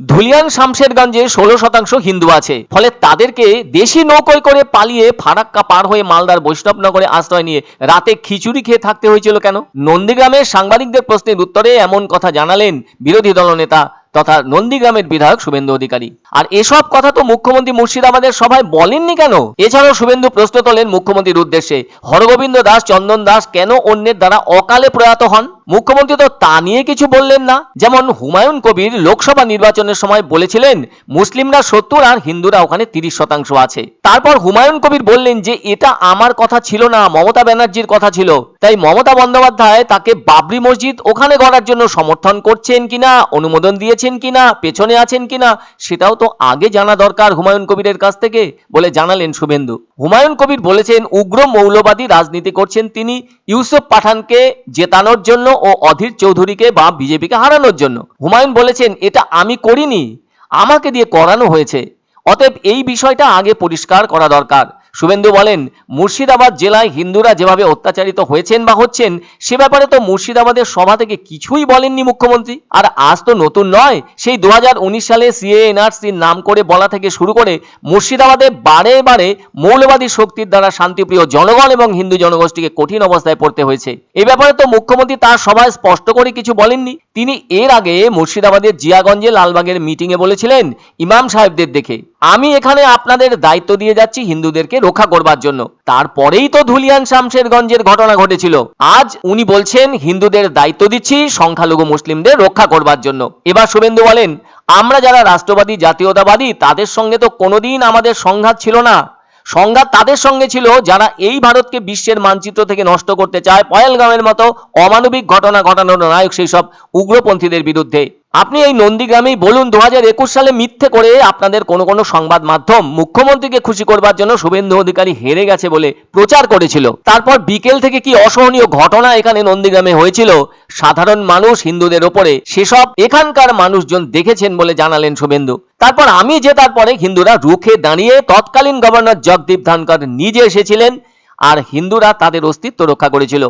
ধুলিয়ান শামশেরগঞ্জে ষোলো শতাংশ হিন্দু আছে। ফলে তাদেরকে দেশি নৌকোয় করে পালিয়ে ফারাক্কা পার হয়ে মালদার বৈষ্ণবনগরে আশ্রয় নিয়ে রাতে খিচুড়ি খেয়ে থাকতে হয়েছিল কেন? নন্দীগ্রামের সাংবাদিকদের প্রশ্নের উত্তরে এমন কথা জানালেন বিরোধী দলনেতা তথা নন্দীগ্রামের বিধায়ক শুভেন্দু অধিকারী। আর এসব কথা তো মুখ্যমন্ত্রী মুর্শিদাবাদের সভায় বলেননি কেন? এছাড়াও শুভেন্দু প্রশ্ন তোলেন মুখ্যমন্ত্রীর উদ্দেশ্যে, হরগোবিন্দ দাস, চন্দন দাস কেন অন্যের দ্বারা অকালে প্রয়াত হন? মুখ্যমন্ত্রী তো তা নিয়ে কিছু বললেন না। যেমন হুমায়ুন কবির লোকসভা নির্বাচনের সময় বলেছিলেন, মুসলিমরা সত্তর আর হিন্দুরা ওখানে তিরিশ শতাংশ আছে। তারপর হুমায়ুন কবির বললেন যে, এটা আমার কথা ছিল না, মমতা ব্যানার্জির কথা ছিল। তাই মমতা বন্দ্যোপাধ্যায় তাকে বাবরি মসজিদ ওখানে গড়ার জন্য সমর্থন করছেন কিনা, অনুমোদন দিয়েছেন কিনা, পেছনে আছেন কিনা, সেটাও তো আগে জানা দরকার হুমায়ুন কবিরের কাছ থেকে বলে জানালেন শুভেন্দু। হুমায়ুন কবির বলেছেন, উগ্র মৌলবাদী রাজনীতি করছেন তিনি ইউসুফ পাঠানকে জেতানোর জন্য ও অধীর চৌধুরীকে বা বিজেপিকে হারানোর জন্য। হুমায়ুন বলেছেন, এটা আমি করিনি, আমাকে দিয়ে করানো হয়েছে, অতএব এই বিষয়টা আগে পরিষ্কার করা দরকার। শুভেন্দু বলেন, মুর্শিদাবাদ জেলায় হিন্দুরা যেভাবে অত্যাচারিত হয়েছেন বা হচ্ছেন, সে ব্যাপারে তো মুর্শিদাবাদের সভা থেকে কিছুই বলেননি মুখ্যমন্ত্রী। আর আজ তো নতুন নয়, সেই দু হাজার উনিশ সালে সিএ এনআরসির নাম করে বলা থেকে শুরু করে মুর্শিদাবাদে বারে বারে মৌলবাদী শক্তির দ্বারা শান্তিপ্রিয় জনগণ এবং হিন্দু জনগোষ্ঠীকে কঠিন অবস্থায় পড়তে হয়েছে। এ ব্যাপারে তো মুখ্যমন্ত্রী তার সভায় স্পষ্ট করে কিছু বলেননি। তিনি এর আগে মুর্শিদাবাদের জিয়াগঞ্জে লালবাগের মিটিংয়ে বলেছিলেন, ইমাম সাহেবদের দেখে, আমি এখানে আপনাদের দায়িত্ব দিয়ে যাচ্ছি হিন্দুদেরকে রক্ষা করবার জন্য। তারপরেই তো ধুলিয়ান শামশেরগঞ্জের ঘটনা ঘটেছিল। আজ উনি বলছেন, হিন্দুদের দায়িত্ব দিচ্ছি সংখ্যালঘু মুসলিমদের রক্ষা করবার জন্য। এবার শুভেন্দু বলেন, আমরা যারা রাষ্ট্রবাদী, জাতীয়তাবাদী, তাদের সঙ্গে তো কোনোদিন আমাদের সংঘাত ছিল না। সংঘাত তাদের সঙ্গে ছিল যারা এই ভারতকে বিশ্বের মানচিত্র থেকে নষ্ট করতে চায়। পয়েলগাঁওয়ের মতো অমানবিক ঘটনা ঘটানোর নায়ক সেই সব উগ্রপন্থীদের বিরুদ্ধে। আপনি এই নন্দীগ্রামেই বলুন দু হাজার একুশ সালে মিথ্যে করে আপনাদের কোনো কোনো সংবাদ মাধ্যম মুখ্যমন্ত্রীকে খুশি করবার জন্য শুভেন্দু অধিকারী হেরে গেছে বলে প্রচার করেছিল। তারপর বিকেল থেকে কি অসহনীয় ঘটনা এখানে নন্দীগ্রামে হয়েছিল? সাধারণ মানুষ, হিন্দুদের ওপরে সেসব এখানকার মানুষজন দেখেছেন বলে জানালেন শুভেন্দু। তারপর আমি জেতার পরে হিন্দুরা রুখে দাঁড়িয়ে তৎকালীন গভর্নর জগদীপ ধনকর নিজে এসেছিলেন আর হিন্দুরা তাদের অস্তিত্ব রক্ষা করেছিল।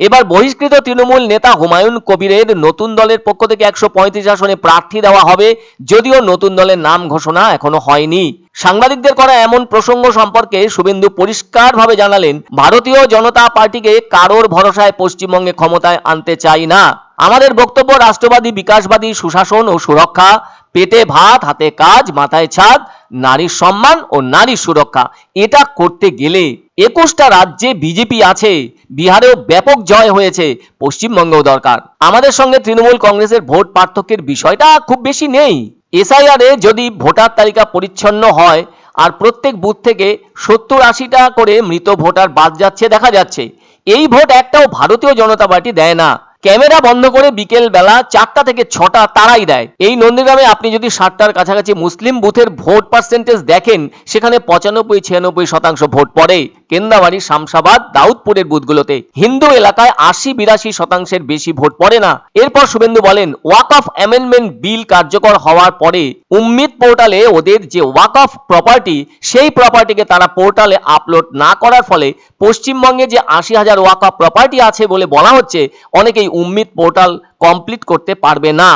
এবার বহিষ্কৃত তৃণমূল নেতা হুমায়ুন কবিরের নতুন দলের পক্ষ থেকে একশো পঁয়ত্রিশ আসনে প্রার্থী দেওয়া হবে, যদিও নতুন দলের নাম ঘোষণা এখনও হয়নি। সাংবাদিকদের করা এমন প্রসঙ্গ সম্পর্কে শুভেন্দু পরিষ্কারভাবে জানালেন, ভারতীয় জনতা পার্টিকে কারোর ভরসায় পশ্চিমবঙ্গে ক্ষমতায় আনতে চাই না। আমাদের বক্তব্য রাষ্ট্রবাদী, বিকাশবাদী, সুশাসন ও সুরক্ষা। পেটে ভাত, হাতে কাজ, মাথায় ছাদ, নারীর সম্মান ও নারীর সুরক্ষা। এটা করতে গেলে একুশটা রাজ্যে বিজেপি আছে। বিহারেও ব্যাপক জয় হয়েছে পশ্চিমবঙ্গেও দরকার। আমাদের সঙ্গে তৃণমূল কংগ্রেসের ভোট পার্থক্যের বিষয়টা খুব বেশি নেই। এসআইআরে যদি ভোটার তালিকা পরিচ্ছন্ন হয়, আর প্রত্যেক বুথ থেকে সত্তর আশিটা করে মৃত ভোটার বাদ যাচ্ছে দেখা যাচ্ছে। এই ভোট একটাও ভারতীয় জনতা পার্টি দেয় না। ক্যামেরা বন্ধ করে বিকেল বেলা চারটা থেকে ছটা তারাই দেয়। এই নন্দীগ্রামে আপনি যদি ষাটটার কাছাকাছি মুসলিম বুথের ভোট পার্সেন্টেজ দেখেন, সেখানে পঁচানব্বই, ছিয়ানব্বই শতাংশ ভোট পড়ে। কেন্দাবাড়ি শামসাবাদ দাউদপুরের বুথগুলোতে। হিন্দু এলাকায় আশি বিরাশি শতাংশের বেশি ভোট পড়ে না। এরপর শুভেন্দু বলেন, ওয়াক অফ অ্যামেন্ডমেন্ট বিল কার্যকর হওয়ার পরে উম্মিদ পোর্টালে ওদের যে ওয়াক অফ প্রপার্টি, সেই প্রপার্টিকে তারা পোর্টালে আপলোড না করার ফলে পশ্চিমবঙ্গে যে আশি হাজার ওয়াক অফ প্রপার্টি আছে বলে বলা হচ্ছে, অনেকেই উম্মিদ পোর্টাল কমপ্লিট করতে পারবে না।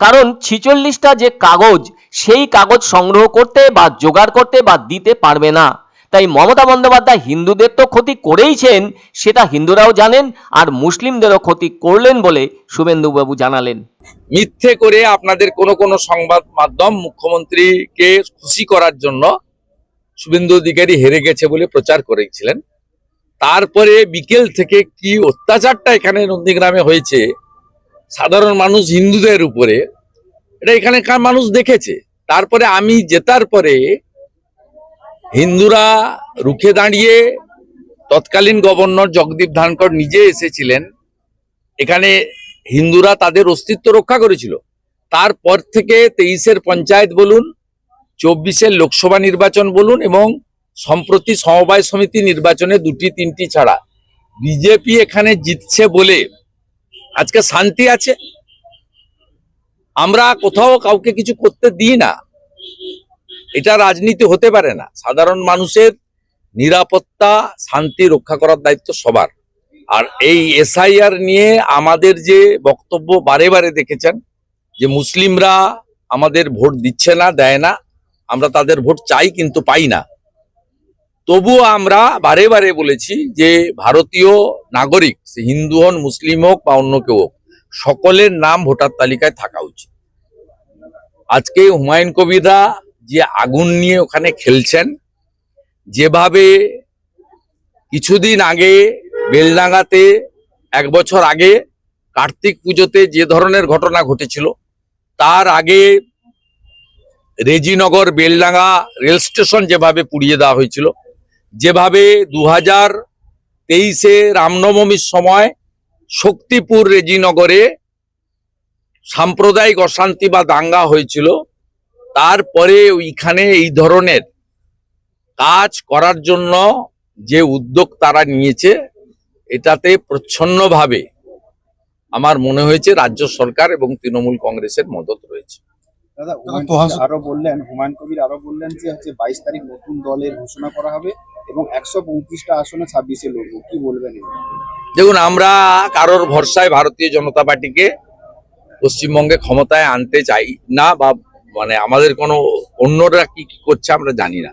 কারণ ছিচল্লিশটা যে কাগজ, সেই কাগজ সংগ্রহ করতে বা জোগাড় করতে বা দিতে পারবে না। তাই মমতা বন্দ্যোপাধ্যায় হিন্দুদের তো ক্ষতি করেইছেন, সেটা হিন্দুরাও জানেন আর মুসলিমদেরও ক্ষতি করলেন বলে শুভেন্দুবাবু জানালেন। মিথ্যে করে আপনাদের কোন কোন সংবাদ মাধ্যম মুখ্যমন্ত্রীকে খুশি করার জন্য শুভেন্দু অধিকারী হেরে গেছে বলে প্রচার করেছিলেন। তারপরে বিকেল থেকে কি অত্যাচারটা এখানে নন্দীগ্রামে হয়েছে, সাধারণ মানুষ হিন্দুদের উপরে, এটা এখানকার মানুষ দেখেছে। তারপরে আমি জেতার পরে হিন্দুরা রুখে দাঁড়িয়ে তৎকালীন গভর্নর জগদীপ ধনকর নিজে এসেছিলেন। এখানে হিন্দুরা তাদের অস্তিত্ব রক্ষা করেছিল। তারপর থেকে তেইশের পঞ্চায়েত বলুন, চব্বিশের লোকসভা নির্বাচন বলুন এবং সম্প্রতি সমবায় সমিতি নির্বাচনে দুটি, তিনটি ছাড়া। বিজেপি এখানে জিতছে বলে আজকে শান্তি আছে? আমরা কোথাও কাউকে কিছু করতে দিই না। এটা রাজনীতি হতে পারে না। সাধারণ মানুষের নিরাপত্তা, শান্তি রক্ষা করার দায়িত্ব সবার। আর এই এসআইআর নিয়ে আমাদের যে বক্তব্য বারে বারে দেখেছেন, যে মুসলিমরা আমাদের ভোট দিচ্ছে না, দেয় না, আমরা তাদের ভোট চাই কিন্তু পাই না। তবুও আমরা বারে বারে বলেছি যে ভারতীয় নাগরিক, সে হিন্দু হন, মুসলিম হোক বা অন্য কেউ হোক, সকলের নাম ভোটার তালিকায় থাকা উচিত। আজকে হুমায়ুন কবিররা যে আগুন নিয়ে ওখানে খেলছেন, যেভাবে কিছুদিন আগে বেলডাঙ্গাতে, এক বছর আগে কার্তিক পুজোতে যে ধরনের ঘটনা ঘটেছিল, তার আগে রেজিনগর বেলডাঙ্গা রেল স্টেশন যেভাবে পুড়িয়ে দেওয়া হয়েছিল, যেভাবে দু হাজার তেইশে রামনবমীর সময় শক্তিপুর রেজিনগরে সাম্প্রদায়িক অশান্তি বা দাঙ্গা হয়েছিল তারপরে ওইখানে এই ধরনের কাজ করার জন্য যে উদ্যোগ তারা নিয়েছে এটাতে প্রচ্ছন্নভাবে আমার মনে হয়েছে রাজ্য সরকার এবং তৃণমূল কংগ্রেসের মদত রয়েছে। দাদা আরও বললেন হুমায়ুন কবির আরও বললেন যে হচ্ছে বাইশ তারিখ নতুন দলের ঘোষণা করা হবে এবং একশো পঁয়ত্রিশটা আসনে ছাব্বিশে লড়বো। কি বলবেন দেখুন আমরা কারোর ভরসায় ভারতীয় জনতা পার্টিকে পশ্চিমবঙ্গে ক্ষমতায় আনতে চাই না বা মানে আমাদের কোনো অন্যরা কি কি করছে আমরা জানি না।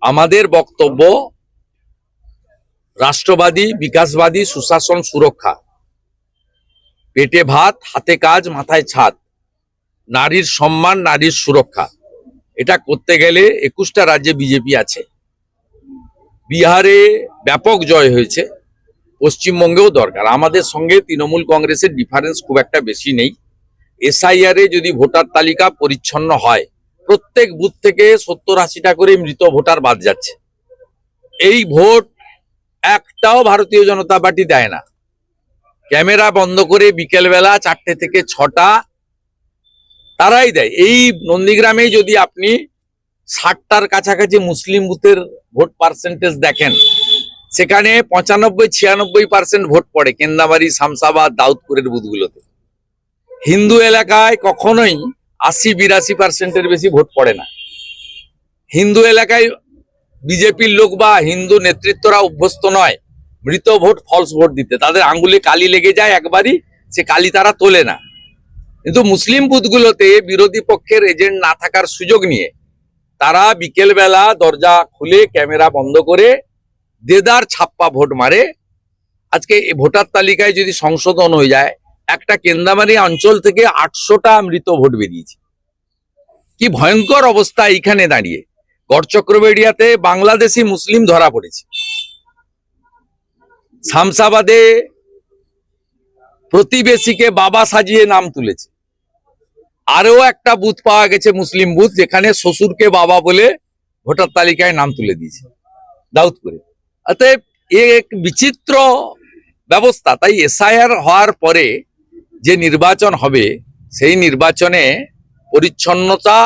আমাদের বক্তব্য রাষ্ট্রবাদী, বিকাশবাদী, সুশাসন, সুরক্ষা। পেটে ভাত, হাতে কাজ, মাথায় ছাদ। নারীর সম্মান, নারীর সুরক্ষা। এটা করতে গেলে একুশটা রাজ্যে বিজেপি আছে। বিহারে ব্যাপক জয় হয়েছে। পশ্চিমবঙ্গেও দরকার। আমাদের সঙ্গে তৃণমূল কংগ্রেসের ডিফারেন্স খুব একটা বেশি নেই। এসআইআর এ যদি ভোটার তালিকা পরিচ্ছন্ন হয়, প্রত্যেক বুথ থেকে সত্তর আশিটা করে মৃত ভোটার বাদ যাচ্ছে। এই ভোট একটাও ভারতীয় জনতা পার্টি দেয় না। ক্যামেরা বন্ধ করে বিকেলবেলা চারটে থেকে ছটা তারাই দেয়। এই নন্দীগ্রামে যদি আপনি ষাটটার কাছাকাছি মুসলিম বুথের ভোট পার্সেন্টেজ দেখেন, সেখানে পঁচানব্বই ছিয়ানব্বই পার্সেন্ট ভোট পড়ে কেন্দাবাড়ি শামসাবাদ, দাউদপুরের বুথগুলোতে। হিন্দু এলাকায় কখনোই আশি বিরাশি পার্সেন্টের বেশি ভোট পড়ে না। হিন্দু এলাকায় বিজেপির লোক বা হিন্দু নেতৃত্বরা অভ্যস্ত নয়, মৃত ভোট ফলস ভোট দিতে। তাদের আঙ্গুলে কালি লেগে যায় একবারই, সে কালি তারা তোলে না। কিন্তু মুসলিম বুথগুলোতে বিরোধী পক্ষের এজেন্ট না থাকার সুযোগ নিয়ে তারা বিকেলবেলা দরজা খুলে ক্যামেরা বন্ধ করে দেদার ছাপ্পা ভোট মারে। আজকে ভোটার তালিকায় যদি সংশোধন হয়ে যায় একটা কেন্দামারি অঞ্চল থেকে আটশোটা মৃত ভোট বেরিয়েছে। কি ভয়ঙ্কর অবস্থা এইখানে দাঁড়িয়ে। গড়চক্রবেড়িয়াতে বাংলাদেশি মুসলিম ধরা পড়েছে। শামসাবাদে প্রতিবেশীকে বাবা সাজিয়ে নাম তুলেছে। আরও একটা বুথ পাওয়া গেছে মুসলিম বুথ, যেখানে শ্বশুরকে বাবা বলে ভোটার তালিকায় নাম তুলে দিয়েছে। দাউদপুরে অতএব এ এক বিচিত্র ব্যবস্থা। তাই এসআইআর হওয়ার পরে যে নির্বাচন হবে, সেই নির্বাচনে পরিচ্ছন্নতা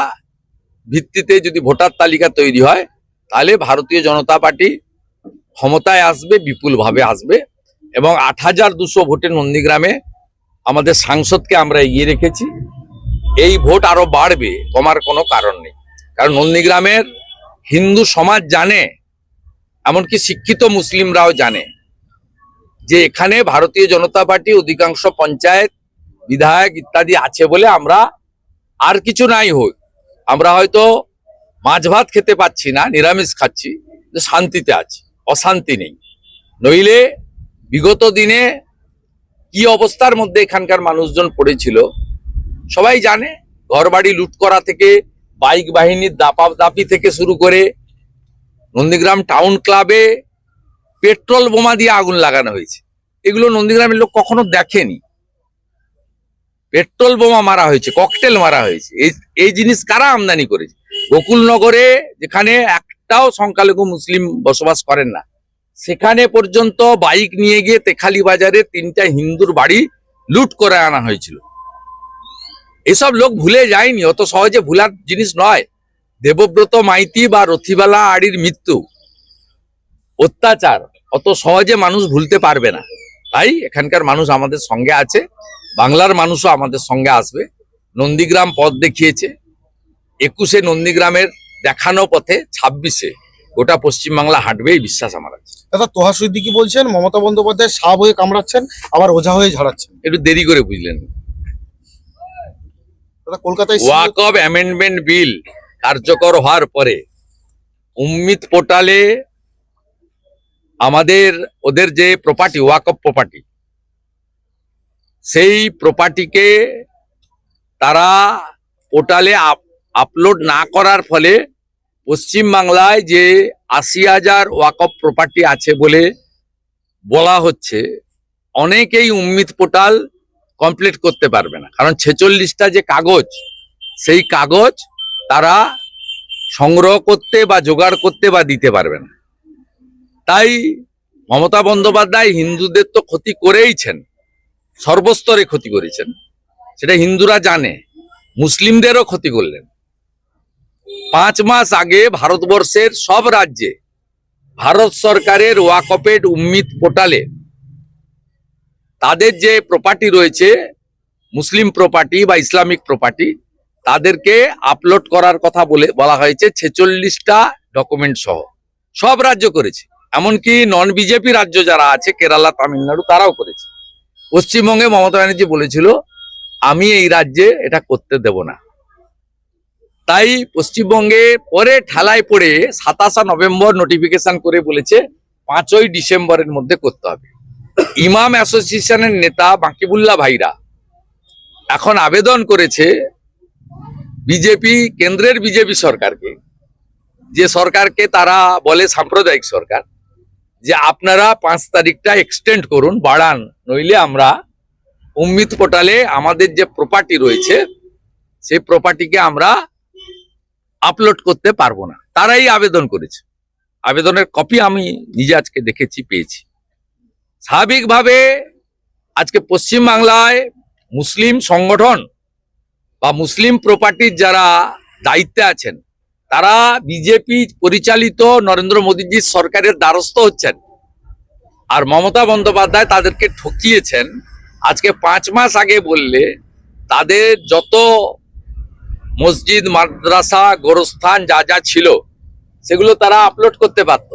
ভিত্তিতে যদি ভোটার তালিকা তৈরি হয়, তাহলে ভারতীয় জনতা পার্টি ক্ষমতায় আসবে, বিপুলভাবে আসবে এবং আট হাজার দুশো ভোটে নন্দীগ্রামে আমাদের সাংসদকে আমরা এগিয়ে রেখেছি। এই ভোট আরও বাড়বে, কমার কোনো কারণ নেই। কারণ নন্দীগ্রামের হিন্দু সমাজ জানে, এমনকি শিক্ষিত মুসলিমরাও জানে যে এখানে ভারতীয় জনতা পার্টি অধিকাংশ পঞ্চায়েত বিধায়ক ইত্যাদি আছে বলে আমরা আর কিছু নাই হোক আমরা হয়তো মাছ ভাত খেতে পাচ্ছি না, নিরামিষ খাচ্ছি শান্তিতে আছি, অশান্তি নেই। নইলে বিগত দিনে কি অবস্থার মধ্যে এখানকার মানুষজন পড়েছিল, সবাই জানে। ঘরবাড়ি লুট করা থেকে, বাইক বাহিনীর দাপা দাপি থেকে শুরু করে নন্দীগ্রাম টাউন ক্লাবে পেট্রোল বোমা দিয়ে আগুন লাগানো হয়েছে। এগুলো নন্দীগ্রামের লোক কখনো দেখেনি। পেট্রোল বোমা মারা হয়েছে ককটেল মারা হয়েছে। এই এই জিনিস কারা আমদানি করেছে? গোকুলনগরে যেখানে একটাও সংখ্যালঘু মুসলিম বসবাস করেন না, সেখানে পর্যন্ত বাইক নিয়ে গিয়ে তেখালি বাজারে তিনটা হিন্দুর বাড়ি লুট করে আনা হয়েছিল। এসব লোক ভুলে যায়নি, অত সহজে ভুলার জিনিস নয়। দেবব্রত মাইতি বা রথিবালা আড়ির মৃত্যু। অত্যাচার, অত সহজে মানুষ ভুলতে পারবে না। তাই এখানকার মানুষ আমাদের সঙ্গে আছে বাংলার মানুষও আমাদের সঙ্গে আসবে। নন্দীগ্রাম পথ দেখিয়েছে একুশে নন্দীগ্রামের দেখানো পথে ছাব্বিশে গোটা পশ্চিমবাংলা হাঁটবে এই বিশ্বাস আমার আছে। দাদা তোহা সিদ্দিকি বলছেন মমতা বন্দ্যোপাধ্যায় সাপ হয়ে কামড়াচ্ছেন আবার ওঝা হয়ে ঝাড়াচ্ছেন। একটু দেরি করে বুঝলেন। দাদা কলকাতায় ওয়াকব অ্যামেন্ডমেন্ট বিল কার্যকর হওয়ার পরে উম্মিত পোর্টালে আমাদের ওদের যে প্রপার্টি ওয়াকব প্রপার্টি সেই প্রপার্টিকে তারা পোর্টালে আপলোড না করার ফলে পশ্চিম বাংলায় যে আশি হাজার ওয়াকব প্রপার্টি আছে বলে বলা হচ্ছে, অনেকেই উম্মিত পোর্টাল কমপ্লিট করতে পারবে না। কারণ ছেচল্লিশটা যে কাগজ, সেই কাগজ তারা সংগ্রহ করতে বা জোগাড় করতে বা দিতে পারবে না। তাই মমতা বন্দ্যোপাধ্যায় হিন্দুদের তো ক্ষতি করেইছেন, সর্বস্তরে ক্ষতি করেছেন। সেটা হিন্দুরা জানে, মুসলিমদেরও ক্ষতি করলেন। পাঁচ মাস আগে ভারতবর্ষের সব রাজ্যে ভারত সরকারের ওয়াকপেড উম্মিত পোর্টালে তাদের যে প্রপার্টি রয়েছে, মুসলিম প্রপার্টি বা ইসলামিক প্রপার্টি তাদেরকে আপলোড করার কথা বলে বলা হয়েছে, ছেচল্লিশটা ডকুমেন্ট সহ। সব রাজ্য করেছে। এমনকি নন বিজেপি রাজ্য যারা আছে, কেরালা, তামিলনাড়ু, তারাও করেছে। পশ্চিমবঙ্গে মমতা ব্যানার্জি বলেছিল, আমি এই রাজ্যে এটা করতে দেব না। তাই পশ্চিমবঙ্গে পরে ঠেলায় পড়ে সাতাশা নভেম্বর নোটিফিকেশন করে বলেছে, পাঁচই ডিসেম্বরের মধ্যে করতে হবে। ইমাম অ্যাসোসিয়েশনের নেতা বাকিবুল্লাহ ভাইরা এখন আবেদন করেছে বিজেপি কেন্দ্রের বিজেপি সরকারকে। যে সরকারকে তারা বলে সাম্প্রদায়িক সরকার যে আপনারা পাঁচ তারিখটা এক্সটেন্ড করুন, বাড়ান। নইলে আমরা উম্মিত পোর্টালে আমাদের যে প্রপার্টি রয়েছে, সেই প্রপার্টিকে আমরা আপলোড করতে পারব না। তারাই আবেদন করেছে। আবেদনের কপি আমি নিজে আজকে দেখেছি, পেয়েছি। স্বাভাবিকভাবে আজকে পশ্চিম বাংলায় মুসলিম সংগঠন বা মুসলিম প্রপার্টির যারা দায়িত্বে আছেন তারা বিজেপি পরিচালিত নরেন্দ্র মোদীজির সরকারের দ্বারস্থ হচ্ছেন। আর মমতা বন্দ্যোপাধ্যায় তাদেরকে ঠকিয়েছেন। আজকে পাঁচ মাস আগে বললে তাদের যত মসজিদ, মাদ্রাসা, গোরস্থান যা যা ছিল, সেগুলো তারা আপলোড করতে পারত।